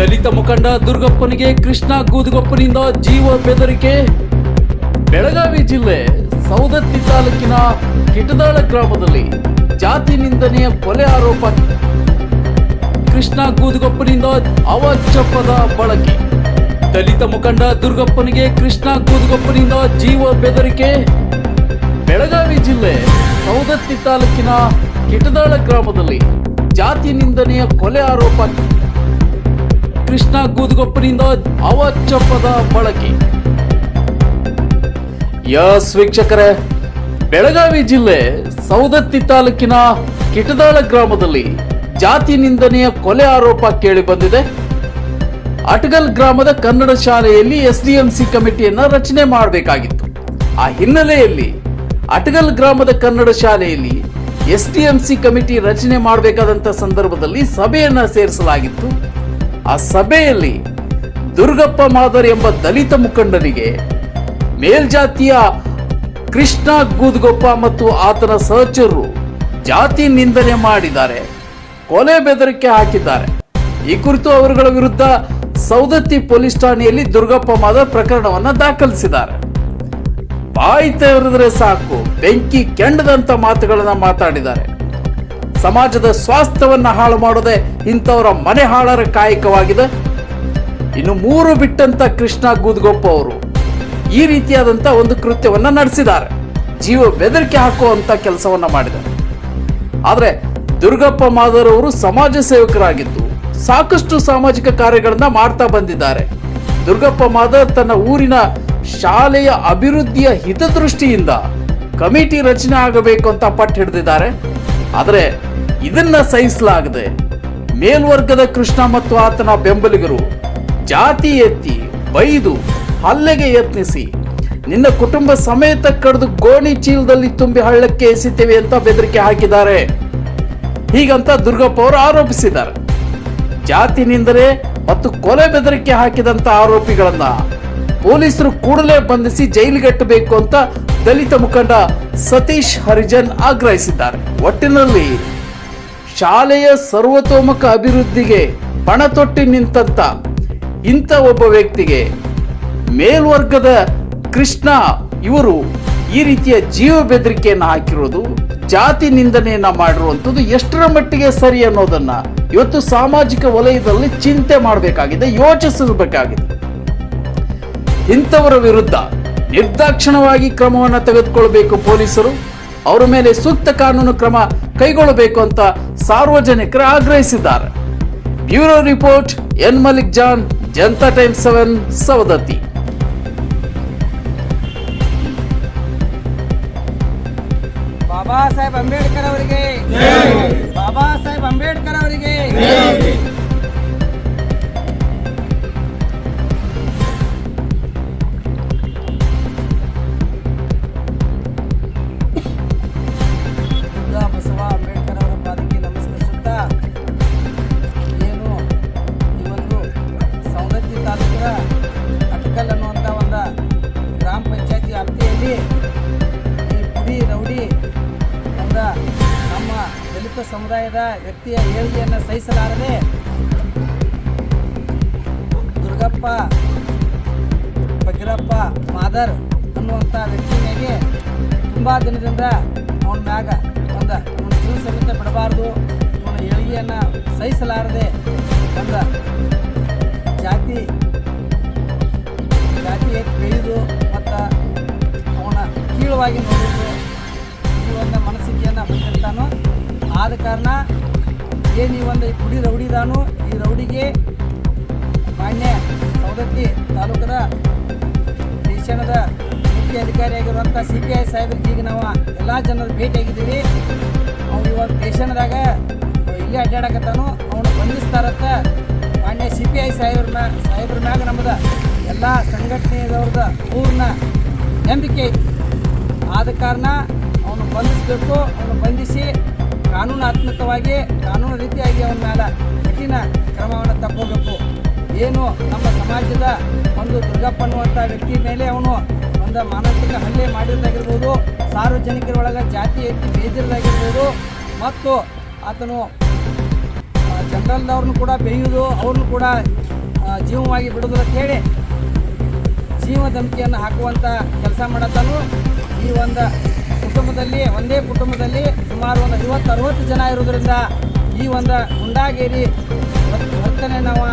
ದಲಿತ ಮುಖಂಡ ದುರ್ಗಪ್ಪನಿಗೆ ಕೃಷ್ಣ ಗೂದುಗೊಪ್ಪನಿಂದ ಜೀವ ಬೆದರಿಕೆ. ಬೆಳಗಾವಿ ಜಿಲ್ಲೆ ಸೌದತ್ತಿ ತಾಲೂಕಿನ ಕಿಟದಾಳ ಗ್ರಾಮದಲ್ಲಿ ಜಾತಿ ನಿಂದನೆಯ ಕೊಲೆ ಆರೋಪ. ಕೃಷ್ಣ ಗೂದುಗೊಪ್ಪನಿಂದ ಅವಾಚ್ಯಪದ ಬಳಕೆ. ದಲಿತ ಮುಖಂಡ ದುರ್ಗಪ್ಪನಿಗೆ ಕೃಷ್ಣ ಗೂದುಗೊಪ್ಪನಿಂದ ಜೀವ ಬೆದರಿಕೆ. ಬೆಳಗಾವಿ ಜಿಲ್ಲೆ ಸೌದತ್ತಿ ತಾಲೂಕಿನ ಕಿಟದಾಳ ಗ್ರಾಮದಲ್ಲಿ ಜಾತಿ ನಿಂದನೆಯ ಕೊಲೆ ಆರೋಪ. ಕೃಷ್ಣ ಅವಚ್ಚಪ್ಪದ ಬಳಕೆ. ಯಸ್ ವೀಕ್ಷಕರೇ, ಬೆಳಗಾವಿ ಜಿಲ್ಲೆ ಸೌದತ್ತಿ ತಾಲೂಕಿನ ಕಿಟದಾಳ ಗ್ರಾಮದಲ್ಲಿ ಜಾತಿ ನಿಂದನೆಯ ಕೊಲೆ ಆರೋಪ ಕೇಳಿ ಬಂದಿದೆ. ಅಟಗಲ್ ಗ್ರಾಮದ ಕನ್ನಡ ಶಾಲೆಯಲ್ಲಿ ಎಸ್ಡಿಎಂಸಿ ಕಮಿಟಿಯನ್ನ ರಚನೆ ಮಾಡಬೇಕಾಗಿತ್ತು. ಆ ಹಿನ್ನೆಲೆಯಲ್ಲಿ ಅಟಗಲ್ ಗ್ರಾಮದ ಕನ್ನಡ ಶಾಲೆಯಲ್ಲಿ ಎಸ್ಡಿಎಂಸಿ ಕಮಿಟಿ ರಚನೆ ಮಾಡಬೇಕಾದಂತ ಸಂದರ್ಭದಲ್ಲಿ ಸಭೆಯನ್ನ ಸೇರಿಸಲಾಗಿತ್ತು. ಆ ಸಭೆಯಲ್ಲಿ ದುರ್ಗಪ್ಪ ಮಾದರ್ ಎಂಬ ದಲಿತ ಮುಖಂಡನಿಗೆ ಮೇಲ್ಜಾತಿಯ ಕೃಷ್ಣ ಗೂದ್ಗೊಪ್ಪ ಮತ್ತು ಆತನ ಸಹಚರರು ಜಾತಿ ನಿಂದನೆ ಮಾಡಿದ್ದಾರೆ, ಕೊಲೆ ಬೆದರಿಕೆ ಹಾಕಿದ್ದಾರೆ. ಈ ಕುರಿತು ಅವರುಗಳ ವಿರುದ್ಧ ಸೌದತ್ತಿ ಪೊಲೀಸ್ ಠಾಣೆಯಲ್ಲಿ ದುರ್ಗಪ್ಪ ಮಾದರ್ ಪ್ರಕರಣವನ್ನ ದಾಖಲಿಸಿದ್ದಾರೆ. ಬಾಯಿ ತೆರೆದ್ರೆ ಸಾಕು, ಬೆಂಕಿ ಕೆಂಡದಂತ ಮಾತುಗಳನ್ನ ಮಾತಾಡಿದ್ದಾರೆ. ಸಮಾಜದ ಸ್ವಾಸ್ಥ್ಯವನ್ನ ಹಾಳು ಮಾಡೋದೇ ಇಂಥವರ ಮನೆ ಹಾಳರ ಕಾಯಕವಾಗಿದೆ. ಇನ್ನು ಮೂರು ಬಿಟ್ಟಂತ ಕೃಷ್ಣ ಗೂದ್ಗೊಪ್ಪ ಅವರು ಈ ರೀತಿಯಾದಂತ ಒಂದು ಕೃತ್ಯವನ್ನ ನಡೆಸಿದ್ದಾರೆ. ಜೀವ ಬೆದರಿಕೆ ಹಾಕುವಂತ ಕೆಲಸವನ್ನ ಮಾಡಿದ್ದಾರೆ. ಆದ್ರೆ ದುರ್ಗಪ್ಪ ಮಾದರ್ ಅವರು ಸಮಾಜ ಸೇವಕರಾಗಿದ್ದು ಸಾಕಷ್ಟು ಸಾಮಾಜಿಕ ಕಾರ್ಯಗಳನ್ನ ಮಾಡ್ತಾ ಬಂದಿದ್ದಾರೆ. ದುರ್ಗಪ್ಪ ಮಾದರ್ ತನ್ನ ಊರಿನ ಶಾಲೆಯ ಅಭಿವೃದ್ಧಿಯ ಹಿತದೃಷ್ಟಿಯಿಂದ ಕಮಿಟಿ ರಚನೆ ಆಗಬೇಕು ಅಂತ ಪಟ್ಟು ಹಿಡಿದಿದ್ದಾರೆ. ಆದರೆ ಇದನ್ನ ಸಹಿಸಲಾಗದೆ ಮೇಲ್ವರ್ಗದ ಕೃಷ್ಣ ಮತ್ತು ಆತನ ಬೆಂಬಲಿಗರು ಜಾತಿ ಎತ್ತಿ ಬೈದು ಹಲ್ಲೆಗೆ ಯತ್ನಿಸಿ ನಿನ್ನ ಕುಟುಂಬ ಸಮೇತ ಕಡಿದು ಗೋಣಿ ಚೀಲದಲ್ಲಿ ತುಂಬಿ ಹಳ್ಳಕ್ಕೆ ಎಸಿತೇವೆ ಅಂತ ಬೆದರಿಕೆ ಹಾಕಿದ್ದಾರೆ. ಹೀಗಂತ ದುರ್ಗಪ್ಪ ಅವರು ಆರೋಪಿಸಿದ್ದಾರೆ. ಜಾತಿ ನಿಂದರೆ ಮತ್ತು ಕೊಲೆ ಬೆದರಿಕೆ ಹಾಕಿದಂತ ಆರೋಪಿಗಳನ್ನ ಪೊಲೀಸರು ಕೂಡಲೇ ಬಂಧಿಸಿ ಜೈಲಿಗಟ್ಟಬೇಕು ಅಂತ ದಲಿತ ಮುಖಂಡ ಸತೀಶ್ ಹರಿಜನ್ ಆಗ್ರಹಿಸಿದ್ದಾರೆ. ಒಟ್ಟಿನಲ್ಲಿ ಶಾಲೆಯ ಸರ್ವತೋಮುಖ ಅಭಿವೃದ್ಧಿಗೆ ಪಣ ತೊಟ್ಟಿ ನಿಂತಂತ ಇಂಥ ಒಬ್ಬ ವ್ಯಕ್ತಿಗೆ ಮೇಲ್ವರ್ಗದ ಕೃಷ್ಣ ಇವರು ಈ ರೀತಿಯ ಜೀವ ಬೆದರಿಕೆಯನ್ನು ಹಾಕಿರೋದು, ಜಾತಿ ನಿಂದನೆಯನ್ನ ಮಾಡಿರುವಂಥದ್ದು ಎಷ್ಟರ ಮಟ್ಟಿಗೆ ಸರಿ ಅನ್ನೋದನ್ನ ಇವತ್ತು ಸಾಮಾಜಿಕ ವಲಯದಲ್ಲಿ ಚಿಂತೆ ಮಾಡಬೇಕಾಗಿದೆ, ಯೋಚಿಸಬೇಕಾಗಿದೆ. ಇಂಥವರ ವಿರುದ್ಧ ನಿರ್ದಾಕ್ಷಿಣ್ಯವಾಗಿ ಕ್ರಮವನ್ನು ತೆಗೆದುಕೊಳ್ಬೇಕು ಪೊಲೀಸರು. ಅವರ ಮೇಲೆ ಸೂಕ್ತ ಕಾನೂನು ಕ್ರಮ ಕೈಗೊಳ್ಳಬೇಕು ಅಂತ ಸಾರ್ವಜನಿಕರು ಆಗ್ರಹಿಸಿದ್ದಾರೆ. Bureau report N Malik Jan Janata time seven Savadatti. Baba Saheb Ambedkar ಅವರಿಗೆ. ಬಾಬಾ ಸಾಹೇಬ್ ಅಂಬೇಡ್ಕರ್ ಅವರಿಗೆ. ಸಮುದಾಯದ ವ್ಯಕ್ತಿಯ ಏಳಿಗೆಯನ್ನು ಸಹಿಸಲಾರದೆ ದುರ್ಗಪ್ಪ, ಭಗೀರಪ್ಪ, ಮಾದರ್ ಅನ್ನುವಂಥ ವ್ಯಕ್ತಿ ಮೇಲೆ ತುಂಬ ದಿನದಿಂದ ಅವನ ಮ್ಯಾಗ ಒಂದು ಅವನ ಜೀವ ಸಮೇತ ಬಿಡಬಾರ್ದು. ಅವನ ಏಳಿಗೆಯನ್ನು ಸಹಿಸಲಾರದೆ ಅಂತ ಜಾತಿ ಜಾತಿ ಬೆಳೆದು ಮತ್ತು ಅವನ ಕೀಳವಾಗಿ ನೋಡಿದ್ರು ಈ ಒಂದು ಮನಸ್ಥಿತಿಯನ್ನು ಹೊಂದಿರ್ತಾನೋ ಆದ ಕಾರಣ ಏನು ಈ ಒಂದು ಈ ಪುಡಿ ರೌಡಿದಾನು ಈ ರೌಡಿಗೆ ಮಾನ್ಯ ಸವದತ್ತಿ ತಾಲೂಕದ ಶಿಕ್ಷಣದ ಮುಖ್ಯ ಅಧಿಕಾರಿಯಾಗಿರುವಂಥ ಸಿ ಪಿ ಐ ಸಾಹೇಬ್ರಿಗೆ ಈಗ ನಾವು ಎಲ್ಲ ಜನರು ಭೇಟಿಯಾಗಿದ್ದೀವಿ. ಅವ್ನು ಇವಾಗ ದೇಶನದಾಗ ಇಲ್ಲೇ ಅಡ್ಡಾಡಕತ್ತಾನು. ಅವನು ಬಂಧಿಸ್ತಾರತ್ತ ಮಾನ್ಯ ಸಿ ಪಿ ಐ ಸಾಹೇಬ್ರ ಮ್ಯಾ ಸಾಹೇಬ್ರ ಮ್ಯಾಗ ನಮ್ಮದ ಎಲ್ಲ ಸಂಘಟನೆಯವ್ರದ ಪೂರ್ಣ ನಂಬಿಕೆ ಆದ ಕಾರಣ ಅವನು ಬಂಧಿಸಬೇಕು, ಅವನು ಬಂಧಿಸಿ ಕಾನೂನಾತ್ಮಕವಾಗಿ, ಕಾನೂನು ರೀತಿಯಾಗಿ ಅವನ ಮೇಲೆ ಕಠಿಣ ಕ್ರಮವನ್ನು ತಗೋಬೇಕು ಏನು ನಮ್ಮ ಸಮಾಜದ ಒಂದು ದುರ್ಗಪ್ಪ ಅನ್ನುವಂಥ ವ್ಯಕ್ತಿ ಮೇಲೆ ಅವನು ಒಂದು ಮಾನಸಿಕ ಹಲ್ಲೆ ಮಾಡಿರೋದಾಗಿರ್ಬೋದು ಸಾರ್ವಜನಿಕರೊಳಗೆ ಜಾತಿ, ಎತ್ತಿ ಬೇದಿರೋದಾಗಿರ್ಬೋದು ಮತ್ತು ಆತನು ಜನರಲ್ದವ್ರನ್ನೂ ಕೂಡ ಬೇಯುವುದು, ಅವ್ರನ್ನೂ ಕೂಡ ಜೀವವಾಗಿ ಬಿಡೋದ್ರ ಕೇಳಿ ಜೀವ ಧಮಕಿಯನ್ನು ಹಾಕುವಂಥ ಕೆಲಸ ಮಾಡತ್ತಾನು. ಈ ಒಂದು ಕುಟುಂಬದಲ್ಲಿ ಒಂದೇ ಕುಟುಂಬದಲ್ಲಿ ಸುಮಾರು ಒಂದು ಐವತ್ತು ಅರವತ್ತು ಜನ ಇರೋದ್ರಿಂದ ಈ ಒಂದು ಗುಂಡಾಗೇರಿ ಹತ್ತನೇ ನಾವು